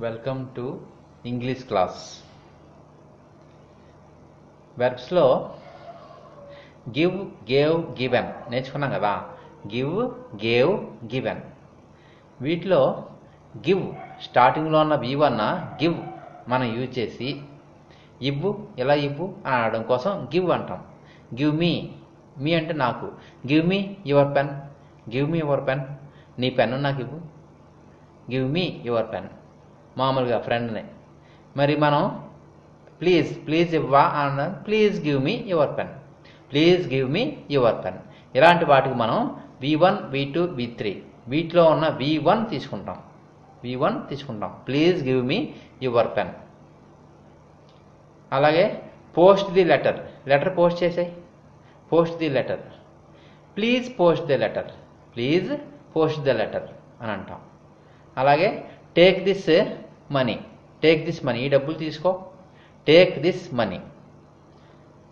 Welcome to English class వెర్బ్స్లో give gave given నేర్చుకున్నాం కదా? గివ్ గేవ్ గివెన్ వీటిలో గివ్ స్టార్టింగ్లో ఉన్న వి అన్న గివ్ మనం యూజ్ చేసి ఇవ్వు ఎలా ఇవ్వు అని అనడం కోసం గివ్ అంటాం. గివ్ మీ మీ అంటే నాకు. Give me your pen give me your pen నీ పెన్ను నాకు ఇవ్వు. గివ్ మీ యువర్ పెన్ మామూలుగా ఫ్రెండ్ని మరి మనం ప్లీజ్ ప్లీజ్ ఇవ్వా అన్న please give me your pen please give me your pen ఇలాంటి వాటికి మనం V one V two V three వీటిలో ఉన్న వి వన్ తీసుకుంటాం. వి వన్ తీసుకుంటాం. Please give me your pen అలాగే post the letter letter post చేసాయి. Post the letter please post the letter please post the letter అని అంటాం. అలాగే take this money take this money ఈ డబ్బులు తీసుకో. టేక్ దిస్ మనీ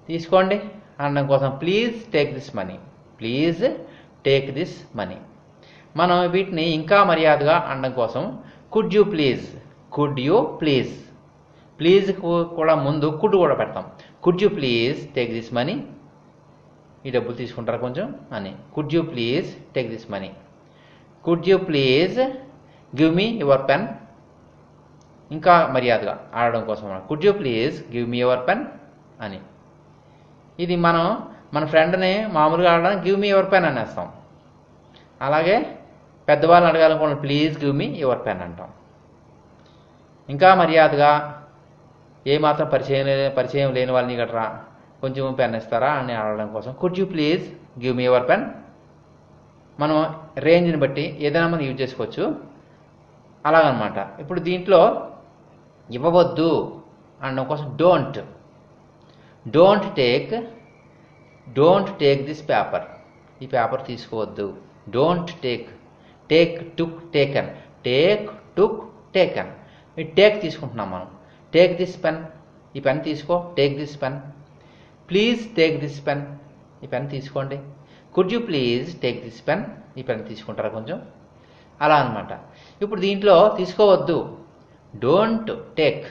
తీసుకోండి. అనడం కోసం please take this money please take this money మనం వీటిని ఇంకా మర్యాదగా అనడం కోసం could you please could you please please కూడా ముందు కుడ్ కూడా పెడతాం. Could you please take this money ఈ డబ్బులు తీసుకుంటారా కొంచెం? అని. Could you please take this money could you please give me your pen ఇంకా మర్యాదగా ఆడడం కోసం could you please give me your pen అని. ఇది మనం మన ఫ్రెండ్ని మామూలుగా ఆడడానికి గివ్ మీ యువర్ పెన్ అనేస్తాం. అలాగే పెద్దవాళ్ళని అడగాలనుకున్న please give me your pen అంటాం. ఇంకా మర్యాదగా ఏమాత్రం పరిచయం పరిచయం లేని వాళ్ళని గట్రా కొంచెం పెన్ ఇస్తారా అని అడగడం కోసం. Could you please give me your pen మనం రేంజ్ని బట్టి ఏదైనా మనం యూజ్ చేసుకోవచ్చు. అలాగనమాట. ఇప్పుడు దీంట్లో ఇవ్వవద్దు అనడం కోసం don't don't take don't take this paper ఈ పేపర్ తీసుకోవద్దు. Don't take take took taken take took taken ఈ టేక్ తీసుకుంటున్నాం మనం. టేక్ దిస్ పెన్ ఈ పెన్ తీసుకో. Take this pen please take this pen ఈ పెన్ తీసుకోండి. Could you please take this pen ఈ పెన్ తీసుకుంటారా కొంచెం? అలా అనమాట ఇప్పుడు దీంట్లో తీసుకోవద్దు. డోంట్ టేక్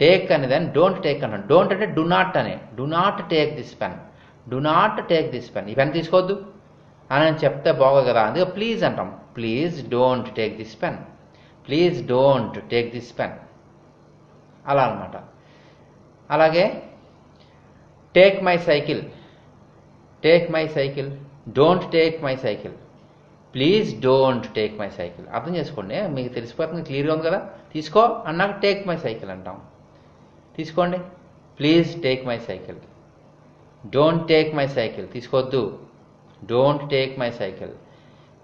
టేక్ అనే దాన్ని డోంట్ టేక్ అన్నాను డోంట్ అంటే డు నాట్ అనే. Do not take this pen do not take this pen ఈ పెన్ తీసుకోవద్దు. అని చెప్తే బాగోదు కదా. అందుకే ప్లీజ్ అంటాం. Please don't take this pen please don't take this pen అలా అనమాట అలాగే take my cycle take my cycle don't take my cycle please don't take my cycle అర్థం చేసుకోండి. మీకు తెలిసిపోతుంది క్లియర్గా ఉంది కదా? తీసుకో అన్నాక టేక్ మై సైకిల్ అంటాం. తీసుకోండి. Please take my cycle don't take my cycle తీసుకోవద్దు. Don't take my cycle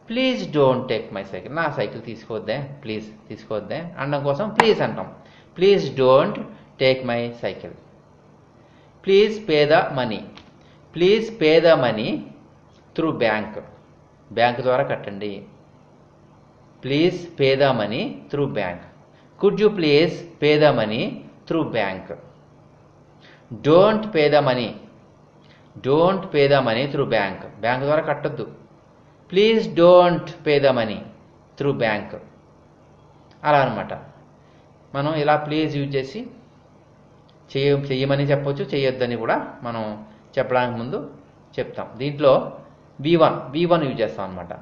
please don't take my cycle నా సైకిల్ తీసుకోవద్దే. ప్లీజ్ తీసుకోవద్దే. అనడం కోసం ప్లీజ్ అంటాం. Please don't take my cycle please pay the money please pay the money through bank bank ద్వారా కట్టండి. Please pay the money through bank. Could you please pay the money through bank don't pay the money don't pay the money through bank bank ద్వారా కట్టొద్దు. Please don't pay the money through bank అలా అనమాట మనం ఇలా please use చేసి చేయ చెయ్యమని చెప్పొచ్చు చేయొద్దని కూడా మనం చెప్పడానికి ముందు చెప్తాం. దీంట్లో V one V one use చేస్తాం అనమాట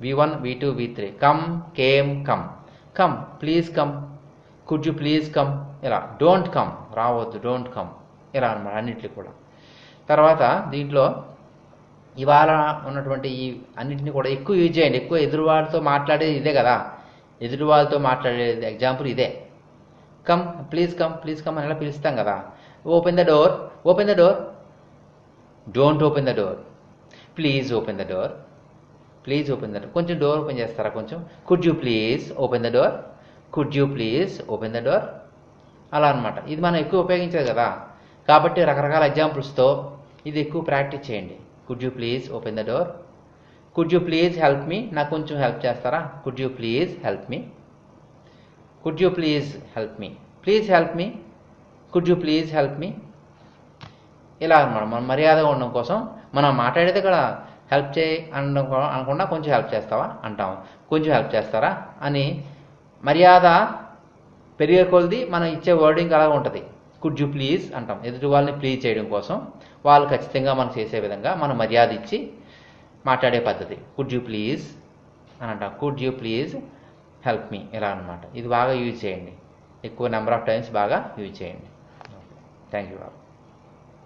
V one V two V three come came come come please come could you please come ఇలా డోంట్ కమ్ రావద్దు డోంట్ కమ్ ఇలా అనమాట అన్నిటికీ కూడా. తర్వాత దీంట్లో ఇవాళ ఉన్నటువంటి ఈ అన్నింటినీ కూడా ఎక్కువ యూజ్ చేయండి. ఎక్కువ ఎదురువాళ్ళతో మాట్లాడేది ఇదే కదా. ఎదురువాళ్ళతో మాట్లాడేది ఎగ్జాంపుల్ ఇదే. Come please come please come అని ఎలా పిలుస్తాం కదా. Open the door open the door don't open the door please open the door please open the door కొంచెం డోర్ ఓపెన్ చేస్తారా కొంచెం? Could you please open the door could you please open the door అలా అనమాట ఇది మనం ఎక్కువ ఉపయోగించేది కదా. కాబట్టి రకరకాల ఎగ్జాంపుల్స్తో ఇది ఎక్కువ ప్రాక్టీస్ చేయండి. Could you please open the door could you please help me నాకు కొంచెం హెల్ప్ చేస్తారా? Could you please help me could you please help me please help me could you please help me ఇలా అనమాట మనం మర్యాదగా ఉండడం కోసం మనం మాట్లాడేది ఇక్కడ హెల్ప్ చేయి అనడం అనకుండా కొంచెం హెల్ప్ చేస్తావా అంటాం కొంచెం హెల్ప్ చేస్తారా అని మర్యాద పెరిగే కొలది మనం ఇచ్చే వర్డింగ్ అలా ఉంటుంది. కుడ్ యూ ప్లీజ్ అంటాం. ఎదుటి వాళ్ళని ప్లీజ్ చేయడం కోసం వాళ్ళు ఖచ్చితంగా మనం చేసే విధంగా మనం మర్యాద ఇచ్చి మాట్లాడే పద్ధతి. కుడ్ యూ ప్లీజ్ అని అంటాం. Could you please help me ఇలా అనమాట ఇది బాగా యూజ్ చేయండి. ఎక్కువ నెంబర్ ఆఫ్ టైమ్స్ బాగా యూజ్ చేయండి. Thank you